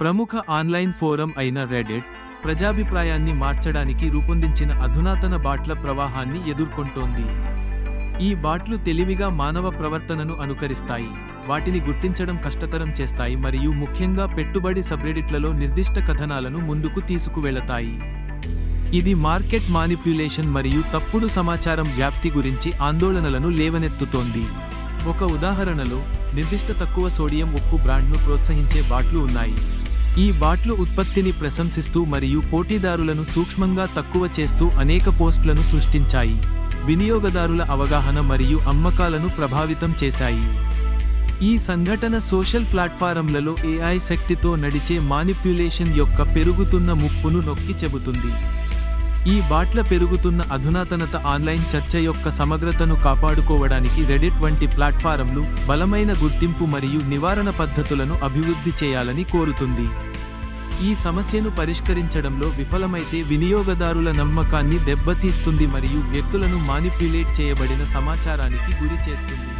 ప్రముఖ online forum అయిన రెడెట్ ప్రజాభిప్రాయాన్ని మార్చడానికి రూపొందించిన అధునాతన బాట్ల ప్రవాహాన్ని ఎదుర్కొంటోంది. ఈ బాట్లు తెలివిగా మానవ ప్రవర్తనను అనుకరిస్తాయి. వాటిని గుర్తించడం కష్టతరం చేస్తాయి మరియు ముఖ్యంగా పెట్టుబడి సబ్రెడిట్లలో నిర్దిష్ట కథనాలను ముందుకు తీసుకువెళతాయి. ఇది మార్కెట్ మానిప్యులేషన్ మరియు తప్పుడు సమాచారం వ్యాప్తి గురించి ఆందోళనలను లేవనెత్తుతోంది. ఒక ఉదాహరణలో నిర్దిష్ట తక్కువ సోడియం ఉప్పు బ్రాండ్ను ప్రోత్సహించే బాట్లు ఉన్నాయి. ఈ బాట్లు ఉత్పత్తిని ప్రశంసిస్తూ మరియు పోటీదారులను సూక్ష్మంగా తక్కువ చేస్తూ అనేక పోస్టులను సృష్టించాయి. వినియోగదారుల అవగాహన మరియు అమ్మకాలను ప్రభావితం చేశాయి. ఈ సంఘటన సోషల్ ప్లాట్ఫారంలలో ఏఐ శక్తితో నడిచే మానిప్యులేషన్ యొక్క పెరుగుతున్న ముప్పును నొక్కి చెబుతుంది. ఈ బాట్ల పెరుగుతున్న అధునాతనత ఆన్లైన్ చర్చ యొక్క సమగ్రతను కాపాడుకోవడానికి రెడిట్ వంటి ప్లాట్ఫారంలు బలమైన గుర్తింపు మరియు నివారణ పద్ధతులను అభివృద్ధి చేయాలని కోరుతుంది. ఈ సమస్యను పరిష్కరించడంలో విఫలమైతే వినియోగదారుల నమ్మకాన్ని దెబ్బతీస్తుంది మరియు వ్యక్తులను మానిప్యులేట్ చేయబడిన సమాచారానికి గురి చేస్తుంది.